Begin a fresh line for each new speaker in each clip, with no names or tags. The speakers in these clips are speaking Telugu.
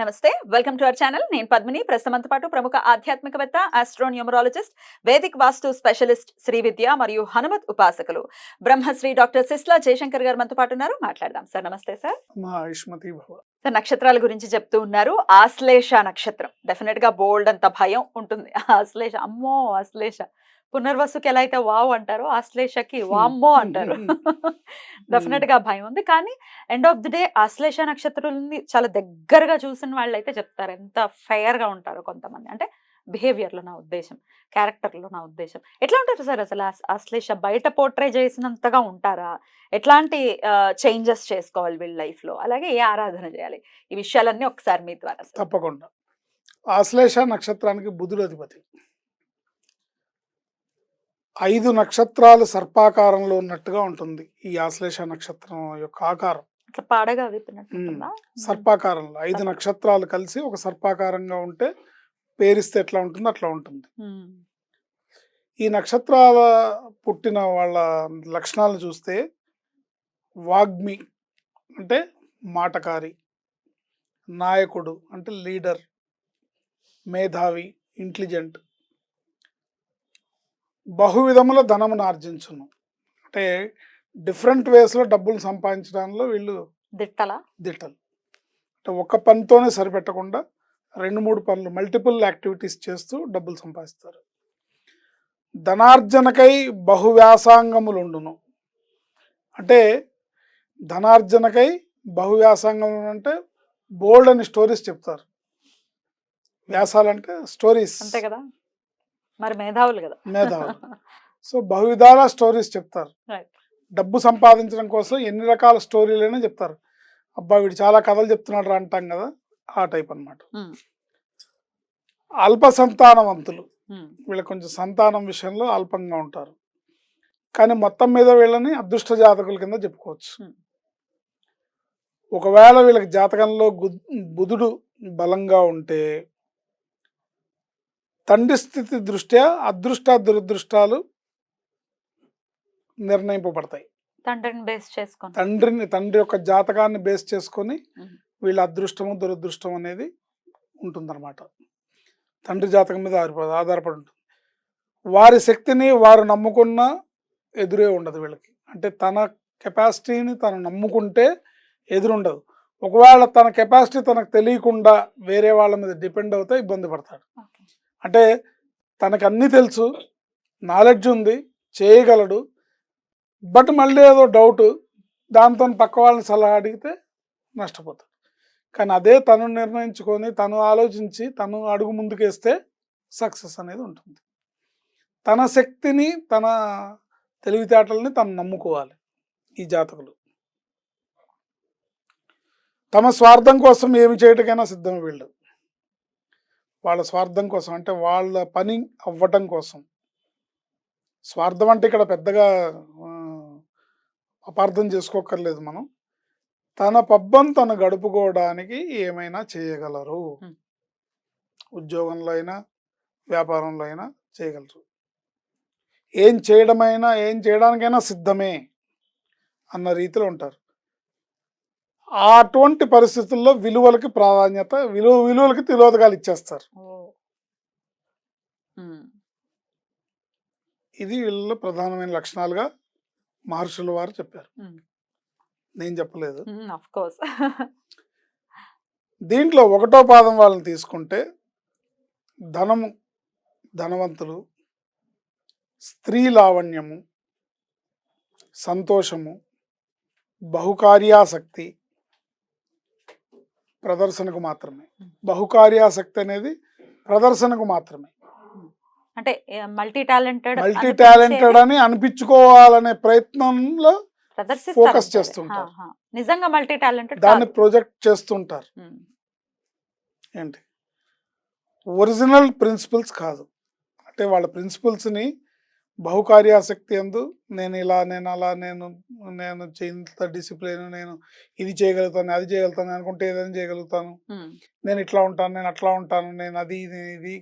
నమస్తే వెల్కమ్ టు అవర్ ఛానల్. నేను పద్మిని. ప్రస్తుతంతో పాటు ప్రముఖ ఆధ్యాత్మికవేత్త astronumerologist Vedic vastu specialist Shri Vidya మరియు హనుమత్ ఉపాసకులు బ్రహ్మశ్రీ డాక్టర్ సిస్లా జయశంకర్ గారు మనతో పాటు ఉన్నారు. మాట్లాడదాం సార్. నమస్తే సార్. సార్ నక్షత్రాల గురించి చెప్తూ ఉన్నారు. ఆశ్లేష నక్షత్రం. డెఫినెట్గా బోల్డ్ అంత భయం ఉంటుంది. ఆశ్లేష. అమ్మో ఆశ్లేష. పునర్వసుకి ఎలా అయితే వావ్ అంటారో ఆశ్లేషకి వామ్మో అంటారు. డెఫినెట్గా భయం ఉంది. కానీ end of the day Ashlesha నక్షత్రాలని చాలా దగ్గరగా చూసిన వాళ్ళు అయితే చెప్తారు. ఎంత ఫెయిర్గా ఉంటారు కొంతమంది. అంటే బిహేవియర్లో నా ఉద్దేశం క్యారెక్టర్లో నా ఉద్దేశం. ఎట్లా ఉంటారు సార్ అసలు ఆశ్లేష బయట పోర్ట్రే చేసినంతగా ఉంటారా? ఎట్లాంటి చేంజెస్ చేసుకోవాలి వీళ్ళ లైఫ్లో అలాగే ఏ ఆరాధన చేయాలి? ఈ విషయాలన్నీ ఒకసారి మీ ద్వారా.
తప్పకుండా. ఆశ్లేష నక్షత్రానికి బుధుడు అధిపతి. ఐదు నక్షత్రాలు సర్పాకారంలో ఉన్నట్టుగా ఉంటుంది ఈ ఆశ్లేష నక్షత్రం యొక్క ఆకారం
పాడగా?
సర్పాకారంలో ఐదు నక్షత్రాలు కలిసి ఒక సర్పాకారంగా ఉంటే పేరిస్తే ఎట్లా ఉంటుందో అట్లా ఉంటుంది. ఈ నక్షత్రాల పుట్టిన వాళ్ళ లక్షణాలు చూస్తే వాగ్మి అంటే మాటకారి నాయకుడు అంటే లీడర్ మేధావి ఇంటెలిజెంట్ బహువిధముల ధనమును ఆర్జించును. అంటే డిఫరెంట్ వేస్లో డబ్బులు సంపాదించడంలో వీళ్ళు
దిట్టలా?
దిట్టలు. అంటే ఒక్క పనితోనే సరిపెట్టకుండా రెండు మూడు పనులు మల్టిపుల్ యాక్టివిటీస్ చేస్తూ డబ్బులు సంపాదిస్తారు. ధనార్జనకై బహువ్యాసాంగములు ఉండును అంటే ధనార్జనకై బహువ్యాసాంగములు అంటే బోల్డ్ అని స్టోరీస్ చెప్తారు. వ్యాసాలు అంటే స్టోరీస్.
అంతే కదా? మరి మేధావులు కదా
మేధావులు సో బహువిధాల స్టోరీస్ చెప్తారు. డబ్బు సంపాదించడం కోసం ఎన్ని రకాల స్టోరీలైనా చెప్తారు అబ్బా వీడు చాలా కథలు చెప్తున్నాడు అంటాం కదా ఆ టైప్ అన్నమాట
మ్మ్.
అల్ప సంతానవంతులు
మ్మ్.
వీళ్ళకి కొంచెం సంతానం విషయంలో అల్పంగా ఉంటారు కానీ మొత్తం మీద వీళ్ళని అదృష్ట జాతకుల కింద చెప్పుకోవచ్చు. ఒకవేళ వీళ్ళకి జాతకంలో బుధుడు బలంగా ఉంటే తండ్రి స్థితి దృష్ట్యా అదృష్ట దురదృష్టాలు నిర్ణయింపబడతాయి.
తండ్రిని బేస్ చేసుకొని.
తండ్రిని తండ్రి యొక్క జాతకాన్ని బేస్ చేసుకొని. వీళ్ళ అదృష్టము దురదృష్టం అనేది ఉంటుందన్నమాట. తండ్రి జాతకం మీద ఆధారపడి ఆధారపడి ఉంటుంది. వారి శక్తిని వారు నమ్ముకున్న ఎదురే ఉండదు వీళ్ళకి. అంటే తన కెపాసిటీని తను నమ్ముకుంటే ఎదురుండదు ఒకవేళ తన కెపాసిటీ తనకు తెలియకుండా వేరే వాళ్ళ మీద డిపెండ్ అవుతే ఇబ్బంది పడతాడు. అంటే తనకు అన్నీ తెలుసు నాలెడ్జ్ ఉంది చేయగలడు. బట్ మళ్ళీ ఏదో డౌట్ దాంతో పక్క వాళ్ళని సలహా అడిగితే నష్టపోతాడు. కానీ అదే తను నిర్ణయించుకొని తను ఆలోచించి తను అడుగు ముందుకేస్తే సక్సెస్ అనేది ఉంటుంది. తన శక్తిని తన తెలివితేటలని తను నమ్ముకోవాలి ఈ జాతకులు. తమ స్వార్థం కోసం ఏమి చేయటకైనా సిద్ధం వీళ్ళు. వాళ్ళ స్వార్థం కోసం అంటే వాళ్ళ పని అవ్వటం కోసం. స్వార్థం అంటే ఇక్కడ పెద్దగా అపార్థం చేసుకోక్కర్లేదు మనం. తన పబ్బం తను గడుపుకోవడానికి ఏమైనా చేయగలరు. ఉద్యోగంలో అయినా వ్యాపారంలో అయినా చేయగలరు. ఏం చేయడమైనా ఏం చేయడానికైనా సిద్ధమే అన్న రీతిలో ఉంటారు. అటువంటి పరిస్థితుల్లో విలువలకి ప్రాధాన్యత విలువ విలువలకి తిలోదకాలు ఇచ్చేస్తారు. ఇది వీళ్ళలో ప్రధానమైన లక్షణాలుగా మహర్షుల వారు చెప్పారు. నేను చెప్పలేదు. దీంట్లో ఒకటో పాదం వాళ్ళని తీసుకుంటే ధనము ధనవంతులు స్త్రీ లావణ్యము సంతోషము బహుకార్యాసక్తి ప్రదర్శనకు మాత్రమే. బహుకార్యాసక్తి అనేది ప్రదర్శనకు మాత్రమే.
అంటే మల్టీ టాలెంటెడ్
మల్టీ టాలెంటెడ్ అని అనిపించుకోవాలనే ప్రయత్నంలో focus చేస్తుంటారు.
నిజంగా మల్టీ టాలెంటెడ్
దాన్ని ప్రొజెక్ట్ చేస్తుంటారు. ఏంటి? ఒరిజినల్ ప్రిన్సిపల్స్ కాదు. అంటే వాళ్ళ ప్రిన్సిపల్స్ని బహుకార్యాసక్తి ఎందు నేను ఇలా నేను అలా నేను నేను ఇంత డిసిప్లిన్ నేను ఇది చేయగలుగుతాను అది చేయగలుగుతాను అనుకుంటే ఏదైనా చేయగలుగుతాను. నేను ఇట్లా ఉంటాను నేను అట్లా ఉంటాను నేను అది ఇది ఇది.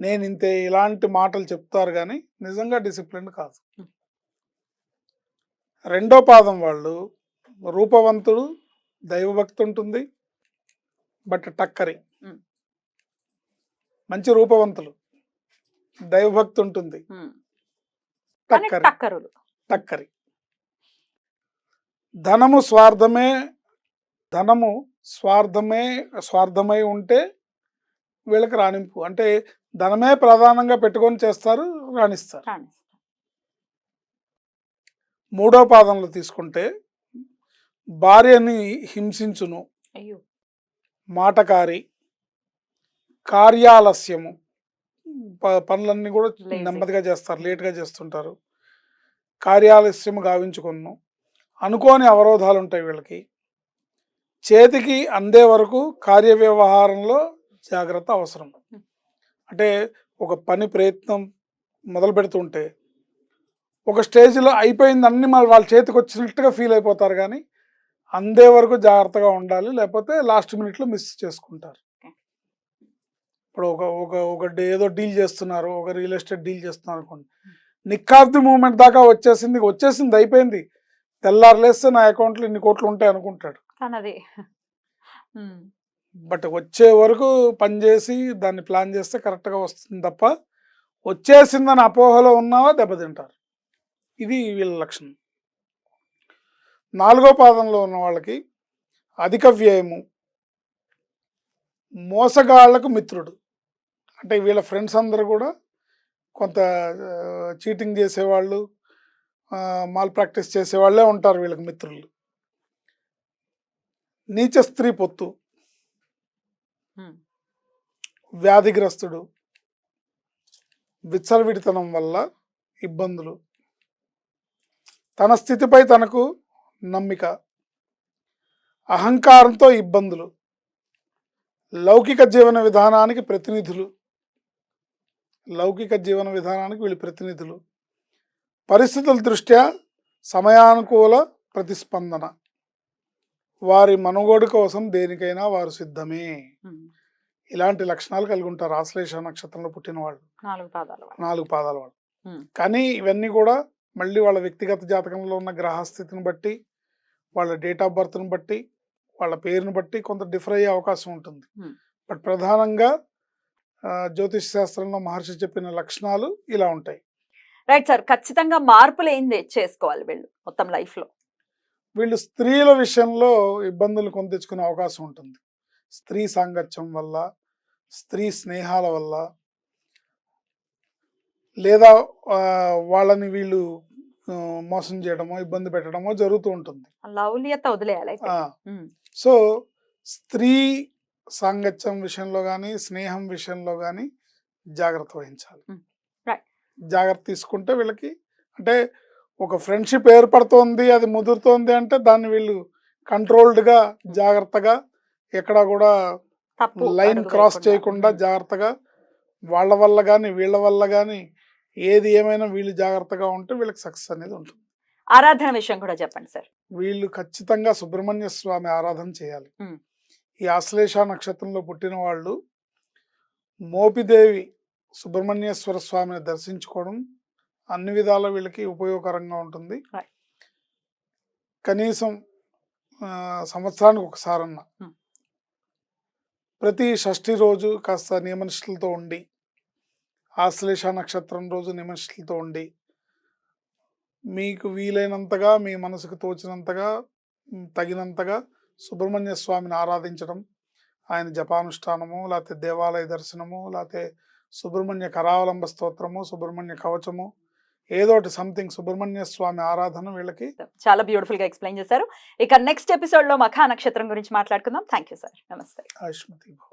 నేను ఇంతే ఇలాంటి మాటలు చెప్తారు కానీ నిజంగా డిసిప్లిన్ కాదు. రెండో పాదం వాళ్ళు రూపవంతుడు దైవభక్తి ఉంటుంది బట్ టక్కరి. మంచి రూపవంతులు దైవభక్తి ఉంటుంది
టక్కరులు
టక్కరి ధనము స్వార్థమే ధనము స్వార్థమే స్వార్థమై ఉంటే వీళ్ళకి రాణింపు. అంటే ధనమే ప్రధానంగా పెట్టుకొని చేస్తారు రాణిస్తారు. మూడో పాదంలో తీసుకుంటే భార్యని హింసించును. మాటకారి కార్యాలస్యము. పనులన్నీ కూడా. నెమ్మదిగా చేస్తారు లేట్గా చేస్తుంటారు. కార్యాలస్యము గావించుకును అనుకోని అవరోధాలు ఉంటాయి వీళ్ళకి. చేతికి అందే వరకు కార్య వ్యవహారంలో జాగ్రత్త అవసరం. అంటే ఒక పని ప్రయత్నం మొదలు పెడుతుంటే ఒక స్టేజ్లో అయిపోయింది అన్ని మళ్ళీ వాళ్ళ చేతికి వచ్చినట్టుగా ఫీల్ అయిపోతారు కానీ అందే వరకు జాగ్రత్తగా ఉండాలి లేకపోతే లాస్ట్ మినిట్లో మిస్ చేసుకుంటారు. ఇప్పుడు ఒక ఒక ఒక ఏదో డీల్ చేస్తున్నారు ఒక రియల్ ఎస్టేట్ డీల్ చేస్తున్నారు అనుకోండి. నిక్ ఆఫ్ ది మూమెంట్ దాకా వచ్చేసింది వచ్చేసింది అయిపోయింది. తెల్లారు లేస్తే నా అకౌంట్లో ఇన్ని కోట్లు ఉంటాయి అనుకుంటాడు. బట్ వచ్చే వరకు పనిచేసి దాన్ని ప్లాన్ చేస్తే కరెక్ట్గా వస్తుంది తప్ప వచ్చేసిందని అపోహలో ఉన్నావా దెబ్బతింటారు ఇది వీళ్ళ లక్షణం. నాలుగో పాదంలో ఉన్న వాళ్ళకి అధిక వ్యయము మోసగాళ్ళకు మిత్రుడు. అంటే వీళ్ళ ఫ్రెండ్స్ అందరూ కూడా కొంత చీటింగ్ చేసేవాళ్ళు మాల్ ప్రాక్టీస్ చేసేవాళ్ళే ఉంటారు వీళ్ళకి మిత్రులు. నీచ స్త్రీ పొత్తు. వ్యాధిగ్రస్తుడు. విచ్చలవిడితనం వల్ల ఇబ్బందులు. తన స్థితిపై తనకు నమ్మిక. అహంకారంతో ఇబ్బందులు. లౌకిక జీవన విధానానికి ప్రతినిధులు. లౌకిక జీవన విధానానికి వీళ్ళు ప్రతినిధులు పరిస్థితుల దృష్ట్యా సమయానుకూల ప్రతిస్పందన వారి మనుగోడు కోసం దేనికైనా వారు సిద్ధమే. ఇలాంటి లక్షణాలు కలిగి ఉంటారు ఆశ్లేష నక్షత్రంలో పుట్టిన వాళ్ళు
నాలుగు పాదాల వాళ్ళు.
నాలుగు పాదాల వాళ్ళు. కానీ ఇవన్నీ కూడా మళ్ళీ వాళ్ళ వ్యక్తిగత జాతకంలో ఉన్న గ్రహస్థితిని బట్టి వాళ్ళ డేట్ ఆఫ్ బర్త్ని బట్టి వాళ్ళ పేరుని బట్టి కొంత డిఫర్ అయ్యే అవకాశం ఉంటుంది
Hmm.
బట్ ప్రధానంగా జ్యోతిష్ శాస్త్రంలో మహర్షి చెప్పిన లక్షణాలు ఇలా ఉంటాయి.
రైట్ సార్ ఖచ్చితంగా మార్పులు ఏం చేసుకోవాలి వీళ్ళు మొత్తం లైఫ్లో
వీళ్ళు స్త్రీల విషయంలో ఇబ్బందులు కొని తెచ్చుకునే అవకాశం ఉంటుంది. స్త్రీ సాంగత్యం వల్ల స్త్రీ స్నేహాల వల్ల లేదా వాళ్ళని వీళ్ళు మోసం చేయడమో ఇబ్బంది పెట్టడమో జరుగుతూ ఉంటుంది.
లౌల్యత వదిలేయాలి
సో స్త్రీ సాంగత్యం విషయంలో కానీ స్నేహం విషయంలో కానీ జాగ్రత్త వహించాలి. జాగ్రత్త తీసుకుంటే వీళ్ళకి అంటే ఒక ఫ్రెండ్షిప్ ఏర్పడుతోంది అది ముదురుతోంది అంటే దాన్ని వీళ్ళు కంట్రోల్డ్గా జాగ్రత్తగా ఎక్కడా కూడా లైన్ క్రాస్. చేయకుండా జాగ్రత్తగా వాళ్ళ వల్ల కానీ వీళ్ళ వల్ల కానీ ఏది ఏమైనా వీళ్ళు జాగ్రత్తగా ఉంటే వీళ్ళకి సక్సెస్ అనేది ఉంటుంది.
ఆరాధన విషయం కూడా చెప్పండి సార్.
వీళ్ళు ఖచ్చితంగా సుబ్రహ్మణ్య స్వామి ఆరాధన చేయాలి. ఈ ఆశ్లేష నక్షత్రంలో పుట్టిన వాళ్ళు మోపిదేవి సుబ్రహ్మణ్యేశ్వర స్వామిని దర్శించుకోవడం అన్ని విధాల వీళ్ళకి ఉపయోగకరంగా ఉంటుంది. కనీసం సంవత్సరానికి ఒకసారన్నా
మ్మ్.
ప్రతి షష్ఠి రోజు కాస్త నియమనిష్టలతో ఉండి ఆశ్లేష నక్షత్రం రోజు నియమనిష్టలతో ఉండి మీకు వీలైనంతగా మీ మనసుకు తోచినంతగా తగినంతగా సుబ్రహ్మణ్య స్వామిని ఆరాధించడం ఆయన జపానుష్ఠానము లేకపోతే దేవాలయ దర్శనము లేకపోతే సుబ్రహ్మణ్య కరావలంబ స్తోత్రము సుబ్రహ్మణ్య కవచము ఏదో ఒకటి సంథింగ్ సుబ్రహ్మణ్య స్వామి ఆరాధన వీళ్ళకి.
చాలా బ్యూటిఫుల్గా ఎక్స్ప్లెయిన్ చేశారు. ఇక నెక్స్ట్ ఎపిసోడ్లో మఖా నక్షత్రం గురించి మాట్లాడుకుందాం. థ్యాంక్ యూ సార్ నమస్తే.
ఆయుష్మతి